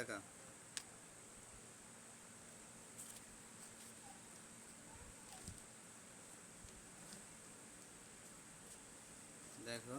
টাকা। দেখো।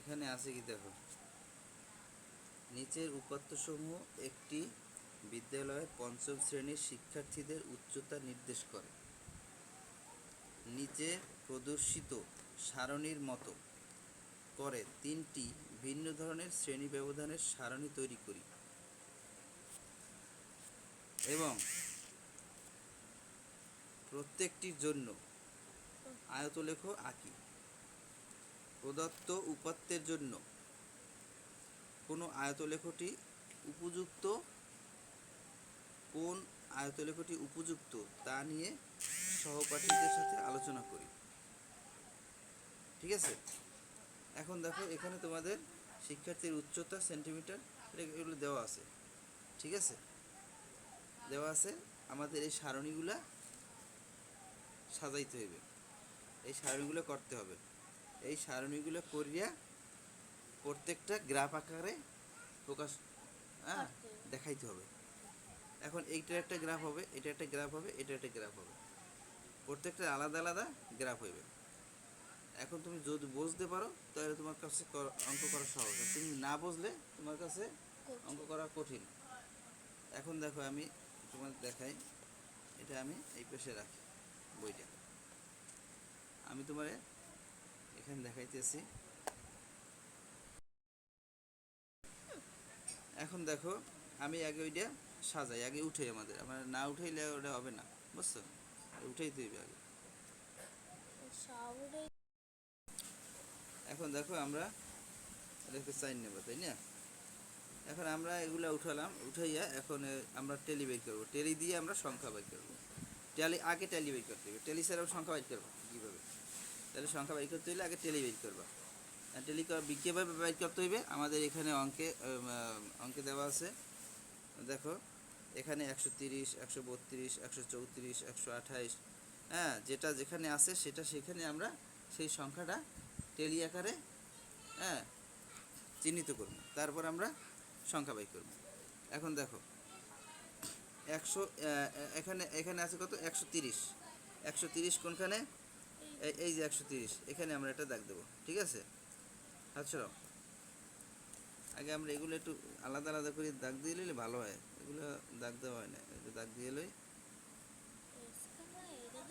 এখানে আছে কি দেখো? নিচের উপাত্তসমূহ একটি বিদ্যালয়ের পঞ্চম শ্রেণির শিক্ষার্থীদের উচ্চতা নির্দেশ করে। নিচে প্রদর্শিত সারণীর মতো করে তিনটি ভিন্ন ধরনের শ্রেণি ব্যবধানের সারণী তৈরি করি। এবং প্রত্যেকটির জন্য আয়তলেখ আঁকি। প্রদত্ত উপাত্তের জন্য কোনো আয়তলেখটি উপযুক্ত কোন আয়তলেখটি উপযুক্ত তা নিয়ে সহপাঠীদের সাথে আলোচনা করি। ঠিক আছে? এখন দেখো, এখানে তোমাদের শিক্ষার্থীর উচ্চতা সেন্টিমিটার এগুলো দেওয়া আছে। ঠিক আছে? দেওয়া আছে, আমাদের এই সারণীগুলা সাজাইতে হইবে। এই সারণীগুলো করতে হবে। এই সারণীগুলো করিয়া প্রত্যেকটা গ্রাফ আকারে প্রকাশ হ্যাঁ দেখাইতে হবে। এখন এইটার একটা গ্রাফ হবে এটা একটা গ্রাফ হবে এটা একটা গ্রাফ হবে। প্রত্যেকটা আলাদা আলাদা গ্রাফ হইবে। এখন তুমি যদি বুঝতে পারো তাহলে তোমার কাছে অঙ্ক করা সহজ। তুমি না বুঝলে তোমার কাছে অঙ্ক করা কঠিন। এখন দেখো আমি তোমার দেখাই এটা আমি এই পাশে রাখি বইটা। আমি তোমারে এখানে দেখাইতেছি। এখন দেখো আমি আগে ওইটা সাজাই আগে উঠে আমাদের। আমার না উঠাইলে ওটা হবে না বুঝছ? উঠেই দিবে আগে। এখন দেখো আমরা এটাকে সাইন নেব তাই না? এখন আমরা এগুলা উঠালাম উঠাইয়া এখন আমরা টেলি বের করব। টেলি দিয়ে আমরা সংখ্যা বের করব। টেলি আগে টেলি বের করতে হবে। টেলি ছাড়াও সংখ্যা বের করব কীভাবে? তাহলে সংখ্যা বের করতে হলে আগে টেলি বের করবা। টেলি কীভাবে বের করতে হইবে। আমাদের এখানে অঙ্কে অঙ্কে দেওয়া আছে। দেখো এখানে একশো তিরিশ, একশো বত্রিশ, একশো চৌত্রিশ, একশো আঠাইশ। হ্যাঁ যেটা যেখানে আছে সেটা সেখানে আমরা সেই সংখ্যাটা টেলি আকারে হ্যাঁ চিহ্নিত করব। তারপর আমরা সংখ্যা বাই করব। এখন দেখো, একশো এখানে এখানে আছে কত? একশো তিরিশ। একশো তিরিশ কোনখানে? এই- যে একশো তিরিশ। এখানে আমরা এটা দাগ দেবো, ঠিক আছে? আচ্ছা আগে আমরা এগুলো একটু আলাদা আলাদা করে দাগ দিয়ে নিলে ভালো হয়। এগুলো দাগ দেওয়া হয় না একটু দাগ দিয়ে লই এটা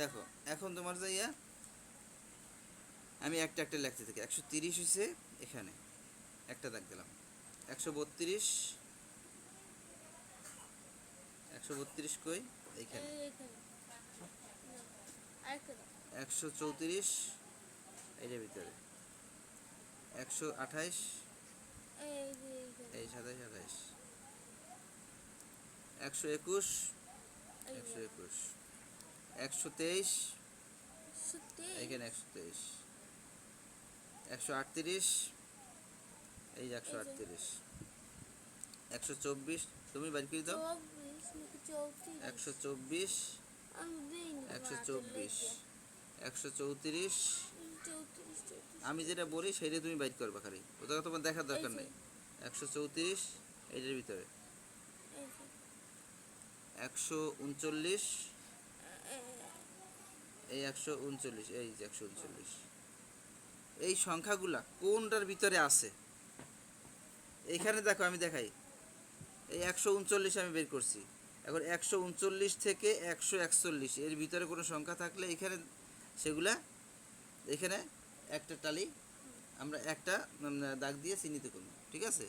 দেখো, এখন তোমার যাইয়া আমি একটা একটা লিখতে থাকি। একশো তিরিশ হয়েছে এখানে, একটা দাগ দিলাম। একশো বত্রিশ। একশো বত্রিশ কই? এইখানে। একশো চৌত্রিশ। এইটার ভিতরে। একশো আঠাইশ। এই সাতাইশ আঠাইশ। একশো একুশ। একশো একুশ। একশো তেইশ। এইখানে একশো তেইশ। একশো আটত্রিশ। এই একশো। আটত্রিশ। একশো চব্বিশ তুমি বাড়ি করে দাও। একশো চব্বিশ আমি একশো চব্বিশ একশো চৌত্রিশ। আমি যেটা বলি সেটা তুমি বাইট করবা খালি। ওটা তোমার দেখার দরকার নেই। একশো চৌত্রিশ এইটার ভিতরে। একশো উনচল্লিশ এই একশো উনচল্লিশ এই যে একশো উনচল্লিশ। এই সংখ্যাগুলা কোনটার ভিতরে আছে? এইখানে দেখো, আমি দেখাই। এই একশো উনচল্লিশ আমি বের করছি। এখন একশো উনচল্লিশ থেকে একশো একচল্লিশ, এর ভিতরে কোনো সংখ্যা থাকলে এখানে সেগুলা, এখানে একটা টালি, আমরা একটা দাগ দিয়ে চিহ্নিত করব, ঠিক আছে?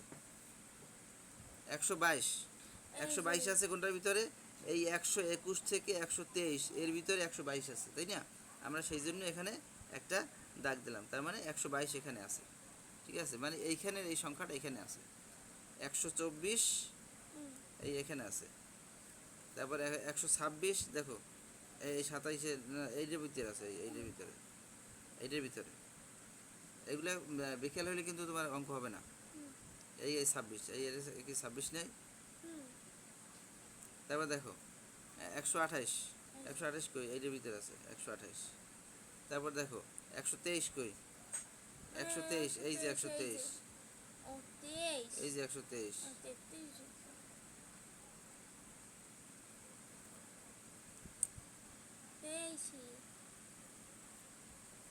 একশো বাইশ একশো বাইশ আছে কোনটার ভিতরে? এই একশো একুশ থেকে একশো তেইশ, এর ভিতরে একশো বাইশ আছে, তাই না? আমরা সেই জন্য এখানে একটা দাগ দিলাম, তার মানে একশো বাইশ এখানে আছে। ঠিক আছে? মানে এইখানের এই সংখ্যাটা এখানে আছে। একশো চব্বিশ এই এখানে আছে। তারপরে একশো ছাব্বিশ দেখো এই সাতাইশে এইটার ভিতরে আছে এই- এইটার ভিতরে এইটার ভিতরে। এগুলো বিকেল হলে কিন্তু তোমার অঙ্ক হবে না। এই এই ছাব্বিশ এই কি ছাব্বিশ নেই? তারপর দেখো একশো আঠাইশ একশো আঠাইশ কই? এইটার ভিতরে আছে একশো আঠাইশ। তারপর দেখো একশো তেইশ কই? একশো তেইশ এই যে একশো তেইশ। এই যে একশো তেইশ। ও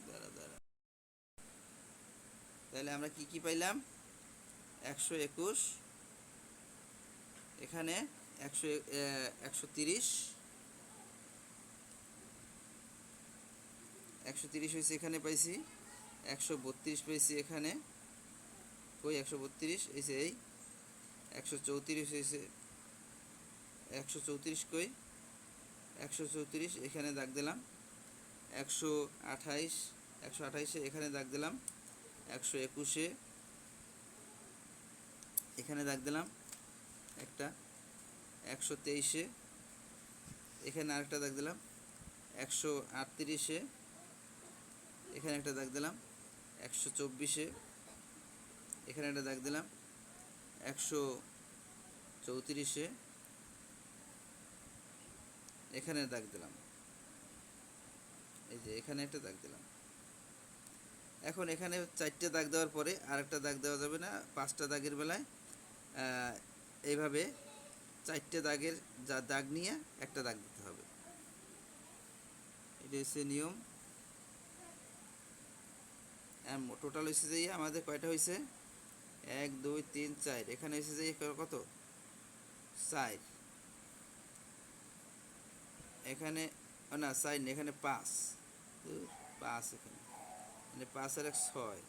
দাঁড়া দাঁড়া। তাহলে আমরা কি কি পাইলাম? একশো একুশ। এখানে একশো একশো তিরিশ। একশো তিরিশ হয়েছে এখানে পাইছি। একশো বত্রিশ পাইছি এখানে। কই একশো বত্রিশ? যে এই। একশো চৌত্রিশ হয়েছে একশো চৌত্রিশ কই? একশো চৌত্রিশ, এখানে দাগ দিলাম। একশো আঠাইশ, একশো আঠাইশে এখানে দাগ দিলাম। একশো একুশে এখানে দাগ দিলাম একটা। একশো তেইশে এখানে আরেকটা দাগ দিলাম। একশো আটত্রিশে এখানে একটা দাগ দিলাম। একশো চব্বিশে। এখানে একটা দাগ দিলাম। একশো চৌত্রিশে। এখানে দাগ দিলাম। এই যে এখানে একটা দাগ দিলাম। এখন এখানে চারটে দাগ দেওয়ার পরে আরেকটা দাগ দেওয়া যাবে না। পাঁচটা দাগের বেলায় এইভাবে চারটে দাগের যা দাগ নিয়ে একটা দাগ দিতে হবে। এটা হচ্ছে নিয়ম। টোটাল হয়েছে যে আমাদের কয়টা হয়েছে এক, দুই, তিন, চার। এখানে হয়েছে যে কত? চার। এখানে না, চার না এখানে পাঁচ। পাঁচ এখানে। মানে পাঁচ আর এক ছয়।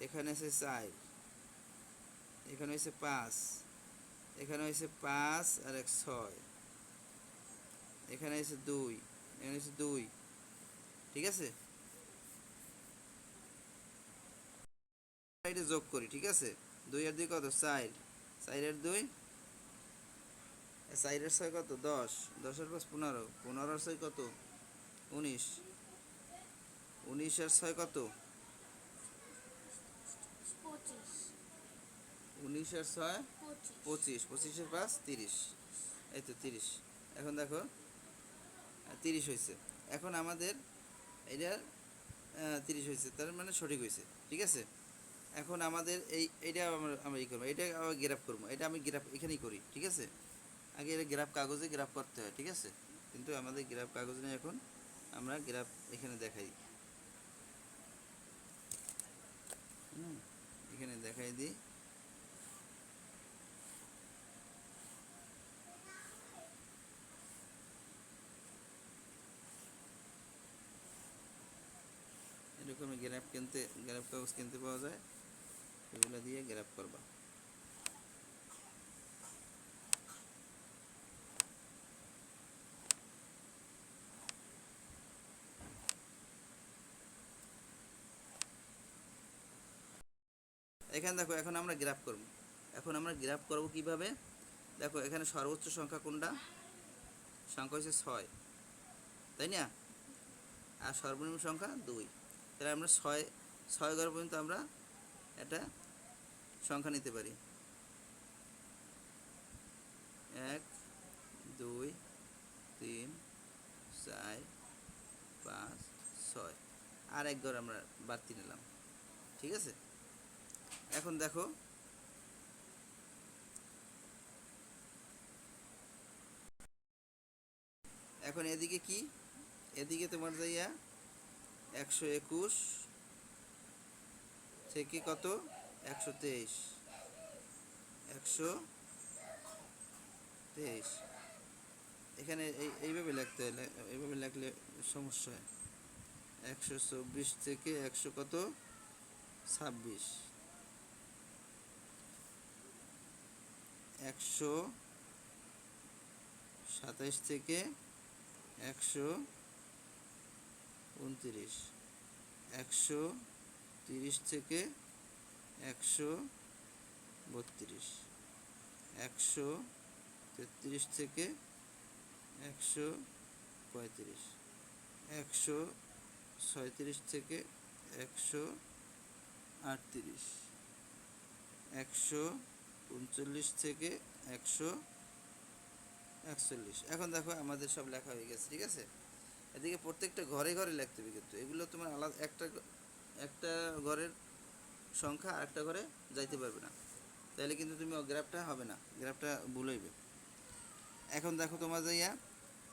এখানে আছে চার। এখানে হয়েছে পাঁচ। এখানে হয়েছে পাঁচ আর এক ছয়। এখানে হয়েছে দুই। এখানে হয়েছে দুই। ঠিক আছে? এটা যোগ করি ঠিক আছে? দুই আর দুই কত? চার। চারের দুই? চারের ছয় কত? দশ। দশের পাঁচ পনেরো। পনেরোর ছয় কত? উনিশ। উনিশের ছয় কত? পঁচিশ। উনিশের ছয়? পঁচিশ। পঁচিশ। পঁচিশের পাঁচ তিরিশ। এই তো তিরিশ। এখন দেখো তিরিশ হয়েছে এখন আমাদের এটার আহ, তিরিশ হয়েছে তার মানে সঠিক হয়েছে ঠিক আছে? এখন আমাদের এই এটা আমরা আমরা ই করব এটা আবার গ্রাফ করব এটা আমি গ্রাফ এখানেই করি ঠিক আছে? আগে এটা গ্রাফ কাগজে গ্রাফ করতে হয় ঠিক আছে? কিন্তু আমাদের গ্রাফ কাগজ নেই এখন আমরা গ্রাফ এখানে দেখাই। হুম, এখানে দেখাই দিই। এরকম গ্রাফ কিনতে গ্রাফ কাগজ কিনতে পাওয়া যায়। এগুলো দিয়ে গ্রাফ করবা। এখানে দেখো, এখন আমরা গ্রাফ করব। এখন আমরা গ্রাফ করব কীভাবে? দেখো, এখানে সর্বোচ্চ সংখ্যা কোনটা? সংখ্যা হচ্ছে ছয়। তাই না? আর সর্বনিম্ন সংখ্যা দুই। তাহলে আমরা ছয় ছয় ঘর পর্যন্ত আমরা একটা সংখ্যা নিতে পারি। এক, দুই, তিন, চার, পাঁচ, ছয়। আর এক ঘর আমরা বাড়তি নিলাম। ঠিক আছে? এখন দেখো। এখন এদিকে কি? এদিকে তোমার যাইয়া একশো একুশ থেকে কত? একশো তেইশ। একশো তেইশ। এখানে এই, এইভাবে লিখতে হয় এইভাবে লিখলে সমস্যা হয়। একশো চব্বিশ থেকে একশো কত? ছাব্বিশ। একশো সাতাইশ থেকে একশো উনত্রিশ। একশো তিরিশ থেকে একশো বত্রিশ। একশো তেত্রিশ থেকে একশো পঁয়ত্রিশ। একশো ছয়ত্রিশ থেকে একশো আটত্রিশ। একশো উনচল্লিশ থেকে একশো একচল্লিশ। এখন দেখো আমাদের সব লেখা হয়ে গেছে, ঠিক আছে? এদিকে প্রত্যেকটা ঘরে ঘরে লিখতে হবে কিন্তু। এগুলো তোমার আলাদা, একটা একটা ঘরের সংখ্যা আর একটা ঘরে যাইতে পারবে না। তাহলে কিন্তু তুমি গ্রাফটা হবে না, গ্রাফটা ভুল হইবে। এখন দেখো তোমার যাইয়া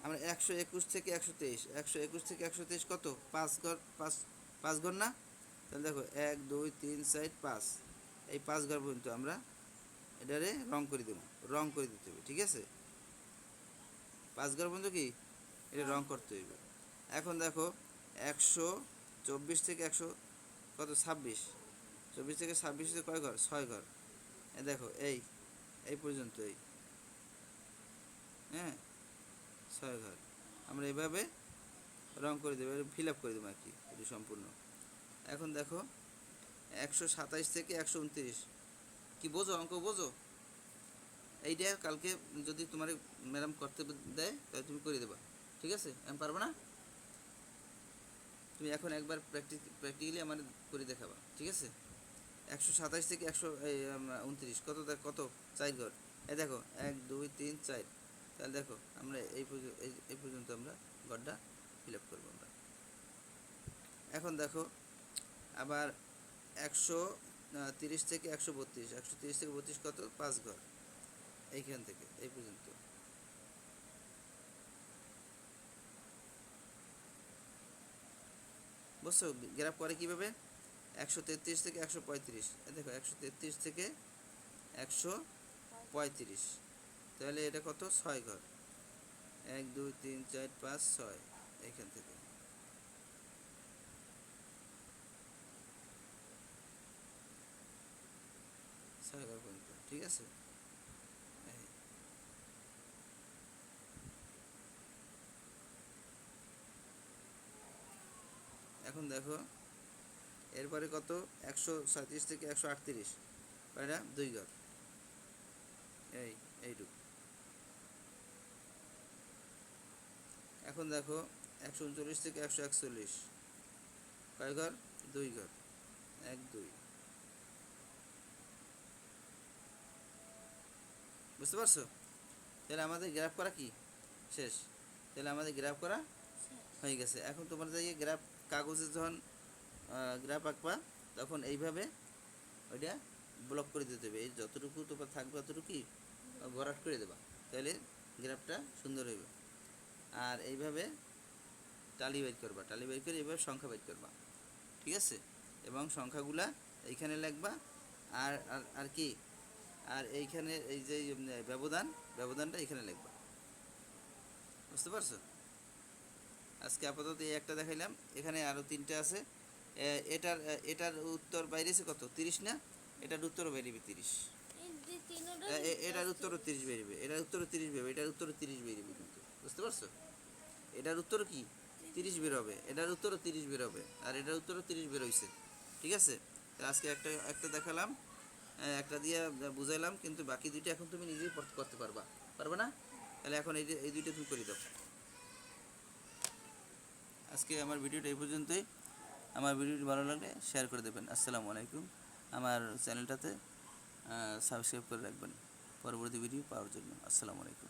আমরা একশো একুশ থেকে একশো তেইশ, একশো একুশ থেকে একশো তেইশ কত? পাঁচ ঘর, পাঁচ পাঁচ ঘর না? তাহলে দেখো, এক, দুই, তিন, চার, পাঁচ। এই পাঁচ ঘর পর্যন্ত আমরা এটারে রং করে দেবো, রং করে দিতে হবে, ঠিক আছে? পাঁচ ঘর পর্যন্ত কি? এটা রং করতে হইবে। এখন দেখো, একশো চব্বিশ থেকে একশো কত? ছাব্বিশ। চব্বিশ থেকে ছাব্বিশ কয় ঘর? ছয় ঘর। দেখো, এই এই পর্যন্ত এই। হ্যাঁ? ছয় ঘর। আমরা এভাবে রং করে দেবো ফিল আপ করে দেবো আর কি এটি সম্পূর্ণ। এখন দেখো, একশো সাতাইশ থেকে একশো উনত্রিশ। কি বোঝো? অঙ্ক বোঝো? এইটা কালকে যদি তোমার ম্যাডাম করতে দেয়, তাহলে তুমি করে দেবা। ঠিক আছে? আমি পারব না? তুমি এখন একবার প্র্যাকটিস প্র্যাকটিক্যালি আমার করে দেখাবা। ঠিক আছে? একশো সাতাইশ থেকে একশো উনত্রিশ। কত দেখ, কত? চার ঘর। এই দেখো, এক, দুই, তিন, চার। তাহলে দেখো, আমরা এই- এই পর্যন্ত আমরা ঘরটা ফিল আপ করব আমরা। এখন দেখো, আবার একশো তিরিশ থেকে একশো বত্রিশ। একশো তিরিশ থেকে বত্রিশ কত? পাঁচ ঘর। এইখান থেকে, এই পর্যন্ত। বুঝছ? গ্রাফ করে কীভাবে? একশো তেত্রিশ থেকে একশো পঁয়ত্রিশ। দেখো, একশো তেত্রিশ থেকে একশো পঁয়ত্রিশ। তাহলে এটা কত? ছয় ঘর। এক, দুই, তিন, চার, পাঁচ, ছয় এইখান থেকে। ছয় ঘর পর্যন্ত, ঠিক আছে। এখন দেখো এরপরে কত? একশো সাঁত্রিশ থেকে একশো আটত্রিশ। কয়টা দুই ঘর। এই এইটুকু। এখন দেখো একশো উনচল্লিশ থেকে একশো একচল্লিশ। কয় ঘর? দুই ঘর। এক দুই। বুঝতে পারছ? তাহলে আমাদের গ্রাফ করা কি? শেষ। তাহলে আমাদের গ্রাফ করা হয়ে গেছে। এখন তোমার গ্রাফ কাগজে যখন গ্রাফ আঁকবা, তখন এইভাবে ওইটা ব্লক করে দিতে হবে। এই যতটুকু তোমার থাকবে ততটুকুই ভরাট করে দেবা, তাহলে গ্রাফটা সুন্দর হইবে। আর এইভাবে টালি বের করবা, টালি বের করে এইভাবে সংখ্যা বের করবা, ঠিক আছে? এবং সংখ্যাগুলা এইখানে লিখবা, আর আর কি? আর এইখানে এই যে ব্যবধান, ব্যবধানটা এখানে লিখবা। বুঝতে পারছ? আজকে আপাতত এই একটা দেখাইলাম, এখানে আরও তিনটে আছে। এটার এটার উত্তর বাইরেছে কত? তিরিশ না? এটার উত্তরও বেরিবে তিরিশ। এটার উত্তরও তিরিশ বেরিবে। এটার উত্তরও তিরিশ বেরোবে এটার উত্তরও তিরিশ বেরিবে কিন্তু। বুঝতে পারছ? এটার উত্তর কি? তিরিশ বেরোবে। এটার উত্তরও তিরিশ বেরোবে। আর এটার উত্তরও তিরিশ বেরোইছে। ঠিক আছে? আজকে একটা একটা দেখালাম একটা দিয়ে বুঝাইলাম কিন্তু বাকি দুইটা এখন তুমি নিজেই করতে পারবা। পারবে না? তাহলে এখন এই এই দুইটা তুমি করে দাও। আজকে আমার ভিডিওটা এই পর্যন্তই। আমার ভিডিওটি ভালো লাগলে শেয়ার করে দেবেন। আসসালামু আলাইকুম। আমার চ্যানেলটাতে সাবস্ক্রাইব করে রাখবেন। পরবর্তী ভিডিও পাওয়ার জন্য। আসসালামু আলাইকুম।